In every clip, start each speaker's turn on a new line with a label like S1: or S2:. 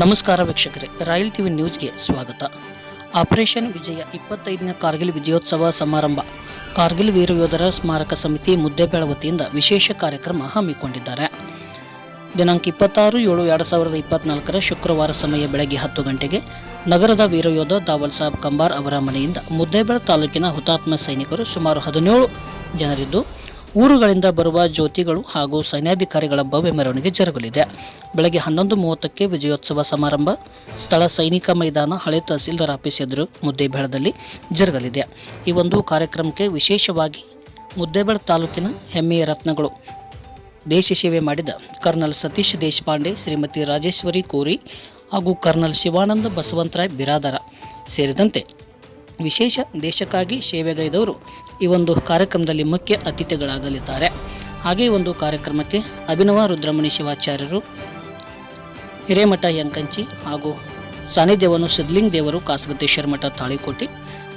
S1: ನಮಸ್ಕಾರ ವೀಕ್ಷಕರೇ, royal TV ನ್ಯೂಸ್ಗೆ ಸ್ವಾಗತ. ಆಪರೇಷನ್ ವಿಜಯ ಇಪ್ಪತ್ತೈದನೇ ಕಾರ್ಗಿಲ್ ವಿಜಯೋತ್ಸವ ಸಮಾರಂಭ. ಕಾರ್ಗಿಲ್ ವೀರ ಯೋಧರ ಸ್ಮಾರಕ ಸಮಿತಿ ಮುದ್ದೆಬೇಳ ವತಿಯಿಂದ ವಿಶೇಷ ಕಾರ್ಯಕ್ರಮ ಹಮ್ಮಿಕೊಂಡಿದ್ದಾರೆ. ದಿನಾಂಕ ಇಪ್ಪತ್ತಾರು ಏಳು ಎರಡು ಸಾವಿರದ ಇಪ್ಪತ್ನಾಲ್ಕರ ಶುಕ್ರವಾರ ಸಮಯ ಬೆಳಗ್ಗೆ ಹತ್ತು ಗಂಟೆಗೆ ನಗರದ ವೀರಯೋಧ ದಾವಲ್ ಸಾಬ್ ಕಂಬಾರ್ ಅವರ ಮನೆಯಿಂದ ಮುದ್ದೇಬೇಳ ತಾಲೂಕಿನ ಹುತಾತ್ಮ ಸೈನಿಕರು ಸುಮಾರು ಹದಿನೇಳು ಜನರಿದ್ದು, ಊರುಗಳಿಂದ ಬರುವ ಜ್ಯೋತಿಗಳು ಹಾಗೂ ಸೈನ್ಯಾಧಿಕಾರಿಗಳ ಭವ್ಯ ಮೆರವಣಿಗೆ ಜರುಗಲಿದೆ. ಬೆಳಗ್ಗೆ ಹನ್ನೊಂದು ಮೂವತ್ತಕ್ಕೆ ವಿಜಯೋತ್ಸವ ಸಮಾರಂಭ. ಸ್ಥಳ ಸೈನಿಕ ಮೈದಾನ ಹಳೆ ತಹಸೀಲ್ದಾರ್ ಆಫೀಸ್ ಎದುರು ಮುದ್ದೇಬೇಳದಲ್ಲಿ ಜರುಗಲಿದೆ. ಈ ಒಂದು ಕಾರ್ಯಕ್ರಮಕ್ಕೆ ವಿಶೇಷವಾಗಿ ಮುದ್ದೇಬೇಳ ತಾಲೂಕಿನ ಹೆಮ್ಮೆಯ ರತ್ನಗಳು. ದೇಶ ಸೇವೆ ಮಾಡಿದ ಕರ್ನಲ್ ಸತೀಶ್ ದೇಶಪಾಂಡೆ, ಶ್ರೀಮತಿ ರಾಜೇಶ್ವರಿ ಕೋರಿ ಹಾಗೂ ಕರ್ನಲ್ ಶಿವಾನಂದ ಬಸವಂತರಾಯ್ ಬಿರಾದರ ಸೇರಿದಂತೆ ವಿಶೇಷ ದೇಶಕ್ಕಾಗಿ ಸೇವೆಗೈದವರು ಈ ಒಂದು ಕಾರ್ಯಕ್ರಮದಲ್ಲಿ ಮುಖ್ಯ ಅತಿಥಿಗಳಾಗಲಿದ್ದಾರೆ. ಹಾಗೆ ಒಂದು ಕಾರ್ಯಕ್ರಮಕ್ಕೆ ಅಭಿನವ ರುದ್ರಮಣಿ ಶಿವಾಚಾರ್ಯರು ಹಿರೇಮಠ ಯಂಕಂಚಿ ಹಾಗೂ ಸಾನಿಧ್ಯವನ್ನು ಸಿದ್ಲಿಂಗ್ ದೇವರು ಕಾಸಗತೇಶ್ವರ ಮಠ ತಾಳಿಕೋಟೆ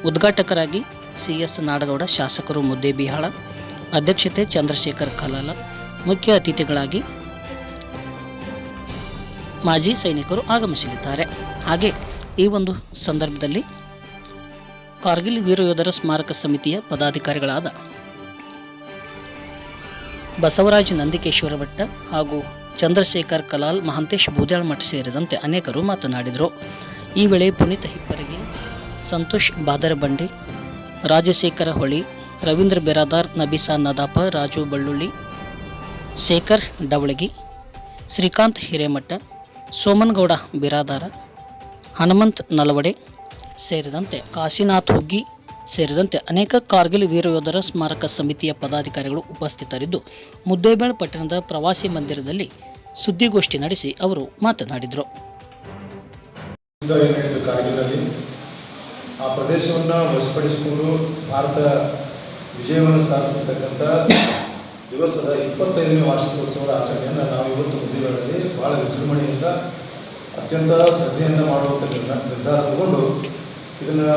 S1: ಉದ್ಘಾಟಕರಾಗಿ ಸಿ ಎಸ್ ನಾಡಗೌಡ ಶಾಸಕರು ಮುದ್ದೆ ಬಿಹಾಳ, ಅಧ್ಯಕ್ಷತೆ ಚಂದ್ರಶೇಖರ್ ಕಲಾಲ, ಮುಖ್ಯ ಅತಿಥಿಗಳಾಗಿ ಮಾಜಿ ಸೈನಿಕರು ಆಗಮಿಸಲಿದ್ದಾರೆ. ಹಾಗೆ ಈ ಒಂದು ಸಂದರ್ಭದಲ್ಲಿ ಕಾರ್ಗಿಲ್ ವೀರಯೋಧರ ಸ್ಮಾರಕ ಸಮಿತಿಯ ಪದಾಧಿಕಾರಿಗಳಾದ ಬಸವರಾಜ್ ನಂದಿಕೇಶ್ವರ ಭಟ್ಟ ಹಾಗೂ ಚಂದ್ರಶೇಖರ್ ಕಲಾಲ್, ಮಹಂತೇಶ್ ಬೂದ್ಯಾಳ್ ಮಠ ಸೇರಿದಂತೆ ಅನೇಕರು ಮಾತನಾಡಿದರು. ಈ ವೇಳೆ ಪುನೀತ್ ಹಿಪ್ಪರಗಿ, ಸಂತೋಷ್ ಬಾದರಬಂಡಿ, ರಾಜಶೇಖರ ಹೊಳಿ, ರವೀಂದ್ರ ಬೆರಾದಾರ್, ನಬಿಸಾ ನದಾಪ, ರಾಜು ಬಳ್ಳುಳ್ಳಿ, ಶೇಖರ್ ಡವಳಗಿ, ಶ್ರೀಕಾಂತ್ ಹಿರೇಮಠ ಸೋಮನಗೌಡ ಬಿರಾದಾರ, ಹನುಮಂತ್ ನಲವಡೆ ಸೇರಿದಂತೆ ಕಾಶಿನಾಥ್ ಹುಗ್ಗಿ ಸೇರಿದಂತೆ ಅನೇಕ ಕಾರ್ಗಿಲ್ ವೀರಯೋಧರ ಸ್ಮಾರಕ ಸಮಿತಿಯ ಪದಾಧಿಕಾರಿಗಳು ಉಪಸ್ಥಿತರಿದ್ದು, ಮುದ್ದೇಬೇಳ್ ಪಟ್ಟಣದ ಪ್ರವಾಸಿ ಮಂದಿರದಲ್ಲಿ ಸುದ್ದಿಗೋಷ್ಠಿ ನಡೆಸಿ ಅವರು ಮಾತನಾಡಿದರು.
S2: ಆ ಪ್ರದೇಶವನ್ನು ವಶಪಡಿಸಿಕೊಂಡು ಭಾರತ ವಿಜಯವನ್ನು ಸಾಧಿಸಿರ್ತಕ್ಕಂಥ ದಿವಸದ ಇಪ್ಪತ್ತೈದನೇ ವಾರ್ಷಿಕೋತ್ಸವದ ಆಚರಣೆಯನ್ನು ನಾವು ಇವತ್ತು ಮುದ್ದಿಗಳಲ್ಲಿ ಬಹಳ ವಿಜೃಂಭಣೆಯಿಂದ ಅತ್ಯಂತ ಶ್ರದ್ಧೆಯಿಂದ ಮಾಡುವಂಥ ನಿರ್ಧಾರ ತಗೊಂಡು ಇದನ್ನು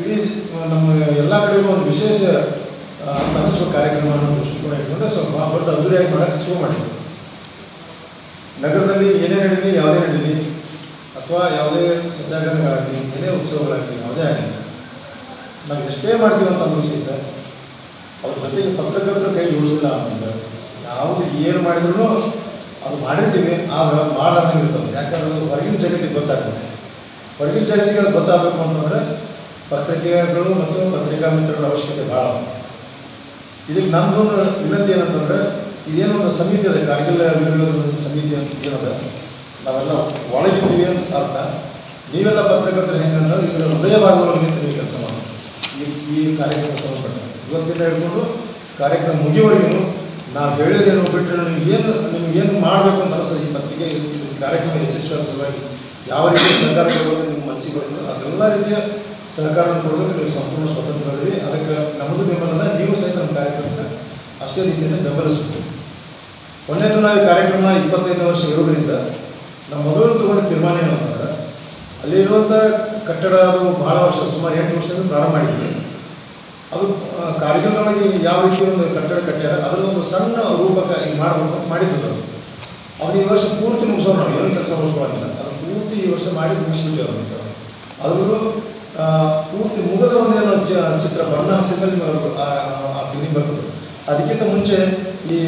S2: ಇಡೀ ನಮ್ಮ ಎಲ್ಲ ಕಡೆಗೂ ಒಂದು ವಿಶೇಷ ಅಂತ ಅನಿಸುವ ಕಾರ್ಯಕ್ರಮವನ್ನು ದೃಷ್ಟಿಕೋನ ಇಟ್ಕೊಂಡ್ರೆ ಸ್ವಲ್ಪ ದೊಡ್ಡ ಅದ್ದೂರಿಯಾಗಿ ಮಾಡೋಕ್ಕೆ ಶುರು ಮಾಡಿದ್ವಿ. ನಗರದಲ್ಲಿ ಏನೇ ನಡೀಲಿ, ಯಾವುದೇ ನಡೀಲಿ, ಅಥವಾ ಯಾವುದೇ ಸತ್ಯಾಗ್ರಹಗಳಾಗಲಿ, ಏನೇ ಉತ್ಸವಗಳಾಗಲಿ, ಯಾವುದೇ ಆಗಲಿ, ನಾವು ಎಷ್ಟೇ ಮಾಡ್ತೀವಿ ಅಂತ ಅನ್ನಿಸುತ್ತೆ ಅವ್ರ ಜೊತೆಗೆ ಪತ್ರಕರ್ತರ ಕೈ ಜೋಡಿಸಿಲ್ಲ ಅಂತಂದ್ರೆ ಯಾವುದು ಏನು ಮಾಡಿದ್ರು ಅದು ಮಾಡಿರ್ತೀವಿ. ಆದ್ರೆ ಭಾಳ ಯಾಕಂದ್ರೆ ಅದು ಹೊರಗಿನ ಜಗತ್ತಿಗೆ ಗೊತ್ತಾಗ್ತದೆ. ಹೊರಗಿನ ಜಗತ್ತಿಗೆ ಅದು ಗೊತ್ತಾಗಬೇಕು ಅಂತಂದ್ರೆ ಪತ್ರಿಕೆಗಳು ಮತ್ತು ಪತ್ರಿಕಾ ಮಿತ್ರಗಳ ಅವಶ್ಯಕತೆ ಭಾಳ ಇದಕ್ಕೆ ನಮ್ಮದೊಂದು ವಿನಂತಿ ಏನಂತಂದ್ರೆ, ಇದೇನೋ ಒಂದು ಸಮಿತಿ ಅದ ಕಾರ್ಗಿಲ್ ವಿರೋಧ ಸಮಿತಿ ಅಂತ ಏನದ ನಾವೆಲ್ಲ ಒಳಗಿದ್ದೀವಿ ಅಂತ ಅರ್ಥ. ನೀವೆಲ್ಲ ಪತ್ರಕರ್ತರು ಹೆಂಗಂದ್ರೆ ಇದರ ಹೃದಯ ಭಾಗದೊಳಗೆ ನೀವು ಕೆಲಸ ಮಾಡಿ ಈ ಈ ಕಾರ್ಯಕ್ರಮ ಸಂಬಂಧಪಟ್ಟ ಇವತ್ತಿಂದ ಹಿಡ್ಕೊಂಡು ಕಾರ್ಯಕ್ರಮ ಮುಗಿಯುವವರೆಗೂ ನಾವು ಹೇಳಿದೇನು ಬಿಟ್ಟರೆ ನಿಮ್ಗೆ ಏನು ನಿಮ್ಗೆ ಏನು ಮಾಡಬೇಕು ಅಂತ ಅನಿಸ್ತದೆ ಈ ಪತ್ರಿಕೆ ಕಾರ್ಯಕ್ರಮ ಯಶಸ್ವಿ ಯಾವ ರೀತಿ ಕೊಡೋದು ನಿಮ್ಮ ಮನಸ್ಸಿಗೆ ಬರ್ತದೆ ಅದೆಲ್ಲ ರೀತಿಯ ಸಹಕಾರವನ್ನು ಕೊಡೋದಕ್ಕೆ ನೀವು ಸಂಪೂರ್ಣ ಸ್ವತಂತ್ರರಿದ್ದೀವಿ ಅದಕ್ಕೆ ನಮ್ಮದು ಬೆಂಬಲನ ನೀವು ಸಹಿತ ನಮ್ಮ ಕಾರ್ಯಕ್ರಮಕ್ಕೆ ಅಷ್ಟೇ ರೀತಿಯಲ್ಲಿ ಬೆಂಬಲಿಸ್ಬಿಟ್ಟು ಕೊನೆಯದು ನಾವು ಈ ಕಾರ್ಯಕ್ರಮ ಇಪ್ಪತ್ತೈದು ವರ್ಷ ಇರೋದ್ರಿಂದ ನಮ್ಮ ಮೊದಲು ತಗೊಂಡ ತೀರ್ಮಾನ ಏನು ಅಂತಂದ್ರೆ ಅಲ್ಲಿರುವಂಥ ಕಟ್ಟಡ ಅದು ಬಹಳ ವರ್ಷ ಸುಮಾರು ಎಂಟು ವರ್ಷದಿಂದ ಪ್ರಾರಂಭ ಮಾಡಿದ್ವಿ ಅದು ಕಾರ್ಗಿಲ್ನೊಳಗೆ ಯಾವ ರೀತಿ ಒಂದು ಕಟ್ಟಡ ಕಟ್ಟ್ಯಾರ ಅದರ ಒಂದು ಸಣ್ಣ ರೂಪಕ ಈಗ ಮಾಡಬೇಕು ಅಂತ ಮಾಡಿದ್ದು ಅದು ಅದನ್ನ ಈ ವರ್ಷ ಪೂರ್ತಿ ಮುಗಿಸೋರು ನಾವು ಏನು ಕೆಲಸ ಮುಗಿಸ್ಕೊಳ್ಳಿಲ್ಲ ಅದು ಪೂರ್ತಿ ಈ ವರ್ಷ ಮಾಡಿ ಮುಗಿಸ್ಬಿಟ್ಟು ಅವ್ರಿಗೆ ಸರ್ ಅದ್ರೂ ಆ, ಪೂರ್ತಿ ಮುಗದ ಒಂದೇನೋ ಚಿತ್ರ ಬಣ್ಣ ಹಚ್ಚಿದ್ಮೇಲೆ ಆ ಫೀಲಿಂಗ್ ಬರ್ತದೆ. ಅದಕ್ಕಿಂತ ಮುಂಚೆ ಈ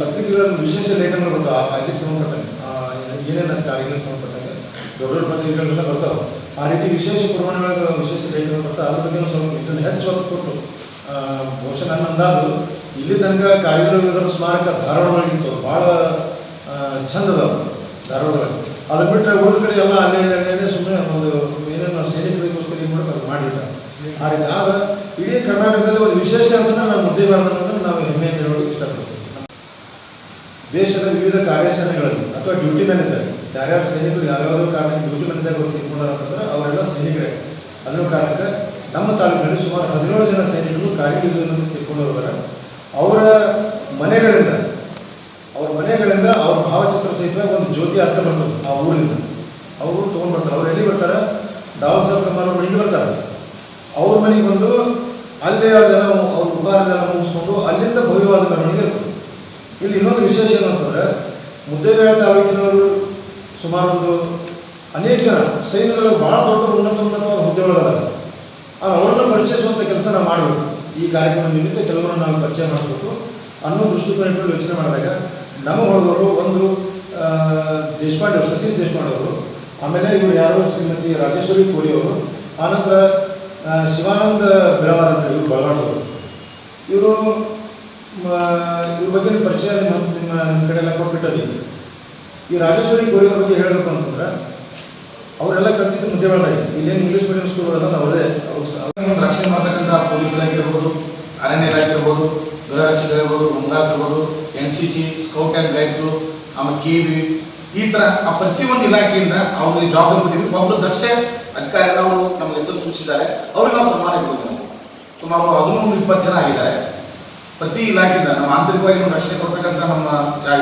S2: ಪತ್ರಿಕೆಗಳನ್ನು ವಿಶೇಷ ಲೇಖನಗಳು ಬರ್ತಾವೆ. ಆ ಇದಕ್ಕೆ ಸಂಬಂಧಪಟ್ಟಂಗೆ ಏನೇನು ಕಾರ್ಯಗಳಿಗೆ ಸಂಬಂಧಪಟ್ಟಂಗೆ ದೊಡ್ಡ ದೊಡ್ಡ ಪತ್ರಿಕೆಗಳೆಲ್ಲ ಬರ್ತಾವೆ. ಆ ರೀತಿ ವಿಶೇಷ ಪ್ರಮಾಣಗಳ ವಿಶೇಷ ಲೇಖನ ಬರ್ತವೆ. ಅದ್ರ ಬಗ್ಗೆ ಸ್ವಲ್ಪ ಇದನ್ನು ಹೆಚ್ಚು ಒತ್ತು ಕೊಟ್ಟು ಬಹುಶಃ ನನ್ನ ಅಂದಾಜು ಇಲ್ಲಿ ತನಕ ಕಾರ್ಯಗಳ ಸ್ಮಾರಕ ಧಾರವಾಡದೊಳಗಿತ್ತು ಭಾಳ ಚಂದ ಅದಾವ. ಧಾರವಾಡದೊಳಗೆ ಅದು ಬಿಟ್ಟರೆ ಉಳಿದ ಕಡೆ ಎಲ್ಲ ಅಲ್ಲೇ ಅಲ್ಲೇ ಸುಮ್ಮನೆ ಒಂದು ಏನೇನು ಸೈನಿಕರಿಗೋಸ್ಕರ ಏನು ಮಾಡೋದು ಅದು ಮಾಡಿಬಿಟ್ಟ ಆ ರೀತಿ. ಆಗ ಇಡೀ ಕರ್ನಾಟಕದಲ್ಲಿ ಒಂದು ವಿಶೇಷ ಅಂತಂದ್ರೆ ನಾವು ಮುದ್ದೆ ಮಾಡೋದನ್ನ ನಾವು ಹೆಮ್ಮೆಯಿಂದ ಹೇಳೋದು ಇಷ್ಟಪಡ್ತೀವಿ ದೇಶದ ವಿವಿಧ ಕಾರ್ಯಾಚರಣೆಗಳಲ್ಲಿ ಅಥವಾ ಡ್ಯೂಟಿ ಮೇಲೆ ಇದ್ದಾರೆ. ಯಾರ್ಯಾರು ಸೈನಿಕರು ಯಾವ್ಯಾವ ಕಾರಣ ಡ್ಯೂಟಿ ಮೇಲೆ ಇದ್ದಾಗ ಅವ್ರು ಅವರೆಲ್ಲ ಸೈನಿಕರೇ. ಅನ್ನೋ ಕಾರಣಕ್ಕೆ ನಮ್ಮ ತಾಲೂಕಿನಲ್ಲಿ ಸುಮಾರು ಹದಿನೇಳು ಜನ ಸೈನಿಕರು ಕಾರ್ಯನಿರ್ವಹಿಸಲು ತಿಳ್ಕೊಂಡು ಹೋಗ್ತಾರೆ. ಅವರ ಮನೆಗಳಿಂದ ಭಾವಚಿತ್ರ ಸಹಿತ ಒಂದು ಜ್ಯೋತಿ ಅರ್ಥ ಬರ್ತದೆ ಆ ಊರಿಂದ. ಅವರು ತೊಗೊಂಡು ಬರ್ತಾರೆ ಅವ್ರು ಎಲ್ಲಿ ಬರ್ತಾರೆ? ದಾವಲ್ ಸಾಹೇಬ್ ಕಮಾರ್ ಅವ್ರ ಮನೆಗೆ ಬರ್ತಾರೆ. ಅವ್ರ ಮನೆಗೆ ಬಂದು ಅಲ್ಲೇ ಅದೆಲ್ಲ ಅವ್ರ ಉಪಹಾರದೆಲ್ಲ ಮುಗಿಸ್ಕೊಂಡು ಅಲ್ಲಿಂದ ಭವ್ಯವಾದ ಮೆರವಣಿಗೆ ಇರ್ತದೆ ಇಲ್ಲಿ ಇನ್ನೊಂದು ವಿಶೇಷ ಏನಂತಂದ್ರೆ ಮುದ್ದೇಬೇಳೆ ತಾಲೂಕಿನವರು ಸುಮಾರು ಒಂದು ಅನೇಕ ಜನ ಸೈನ್ಯದೊಳಗೆ ಭಾಳ ದೊಡ್ಡ ಉನ್ನತ ಉನ್ನತವಾದ ಹುದ್ದೆಗಳದಾರ ಆದ್ರೆ ಅವರನ್ನು ಪರಿಚಯಿಸುವಂಥ ಕೆಲಸ ನಾವು ಮಾಡಬೇಕು. ಈ ಕಾರ್ಯಕ್ರಮ ನಿಮಿತ್ತ ಕೆಲವರನ್ನು ನಾವು ಪರಿಚಯ ಮಾಡಿಸ್ಬೇಕು ಅನ್ನೋ ದೃಷ್ಟಿಕೋನ ಇಟ್ಕೊಂಡು ಯೋಚನೆ ಮಾಡಿದಾಗ ನಮಗೆ ಹೊಡೆದವರು ಒಂದು ದೇಶಪಾಂಡೆ ಅವರು, ಸತೀಶ್ ದೇಶಪಾಂಡೆ ಅವರು, ಆಮೇಲೆ ಇವರು ಯಾರು ಶ್ರೀಮತಿ ರಾಜೇಶ್ವರಿ ಕೋರಿ ಅವರು ಆನಂತರ ಶಿವಾನಂದ ಬಿಳವಾರ್ ಅಂತ ಇವರು ಬಳಗಾಡವರು ಇವರು ಇವ್ರ ಬಗ್ಗೆ ಪರಿಚಯ ನಿಮ್ಮ ನಿಮ್ಮ ನಿಮ್ಮ ಕಡೆ ಎಲ್ಲ ಕೊಟ್ಬಿಟ್ಟಲ್ಲಿ ಈ ರಾಜೇಶ್ವರಿ ಕೋರಿ ಅವ್ರ ಬಗ್ಗೆ ಹೇಳಬೇಕು ಅಂತಂದ್ರೆ, ಅವರೆಲ್ಲ ಕಲ್ತಿದ್ದು ಮುದ್ದೆ ಬೆಳೆದಾಗ ಇಲ್ಲೇನು ಇಂಗ್ಲೀಷ್ ಮೀಡಿಯಂ ಸ್ಕೂಲ್ಗಳಲ್ಲ ಅವರೇ ಅವ್ರು
S3: ರಕ್ಷಣೆ ಮಾಡ್ತಕ್ಕಂಥ ಪೊಲೀಸರಾಗಿರ್ಬೋದು ಅರಣ್ಯ ಇಲಾಖೆ ಇರ್ಬೋದು, ಗೃಹ ರಕ್ಷಕ ಇರ್ಬೋದು ಹೋಮ್ಗಾರ್ಡ್ಸ್ ಇರ್ಬೋದು N C C scout and guides ಆಮೇಲೆ ಕೆ ವಿ ಈ ಥರ ಆ ಪ್ರತಿಯೊಂದು ಇಲಾಖೆಯಿಂದ ಅವ್ರಿಗೆ ಜವಾಬ್ದಾರಿ ಕೊಟ್ಟಿದ್ವಿ ಒಬ್ಬರು ದಕ್ಷ ಅಧಿಕಾರಿ ಅವರು ನಮ್ಮ ಹೆಸರು ಸೂಚಿಸಿದ್ದಾರೆ. ಅವ್ರಿಗೆ ನಾವು ಸನ್ಮಾನ ಇಡ್ಬೋದು ನಾವು. ಸುಮಾರು ಹದಿಮೂರು, ಇಪ್ಪತ್ತು ಜನ ಆಗಿದ್ದಾರೆ. ಪ್ರತಿ ಇಲಾಖೆಯಿಂದ, ನಮ್ಮ ಆಂತರಿಕವಾಗಿ ನಮ್ಮ ರಕ್ಷಣೆ ಕೊಡ್ತಕ್ಕಂಥ ನಮ್ಮ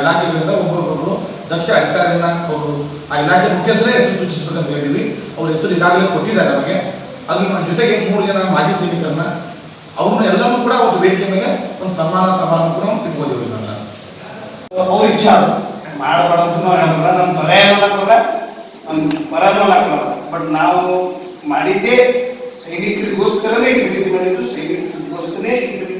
S3: ಇಲಾಖೆಗಳಿಂದ ಒಬ್ಬರೊಬ್ಬರು ದಕ್ಷ ಅಧಿಕಾರಿಯನ್ನ ಅವರು ಆ ಇಲಾಖೆ ಮುಖ್ಯಸ್ಥರೇ ಹೆಸರು ಸೂಚಿಸಬೇಕಂತ ಹೇಳಿದ್ವಿ ಅವ್ರ ಹೆಸರು ಈಗಾಗಲೇ ಕೊಟ್ಟಿದ್ದಾರೆ ನಮಗೆ. ಅಲ್ಲಿ ನಮ್ಮ ಜೊತೆಗೆ ಮೂರು ಜನ ಮಾಜಿ ಸೈನಿಕರನ್ನ ಅವ್ರನ್ನ ಎಲ್ಲರೂ ಕೂಡ ಒಂದು ವೇದಿಕೆ ಮೇಲೆ ಒಂದು ಸನ್ಮಾನ ಸಮಾರಂಭ ಕೂಡ ಇಟ್ಕೊಂಡಿದ್ದೀವಿ ಇವಾಗ
S4: ಅವ್ರ ಇಚ್ಛೆ ಅದು. ಮಾಡಬಾರ್ದು ಹೇಳಲ್ಲ ನಮ್ಮ ಪರ್ಯಾಯ ಕೂಡ ನಮ್ಮ ಪರನೂ ಹಾಕಲ್ಲ ಬಟ್ ನಾವು ಮಾಡಿದ್ದೇ ಸೈನಿಕರಿಗೋಸ್ಕರನೇ ಈ ಸಮಿತಿ ಮಾಡಿದ್ರು ಸೈನಿಕರಿಗೋಸ್ಕರನೇ ಈ ಸಮಿತಿ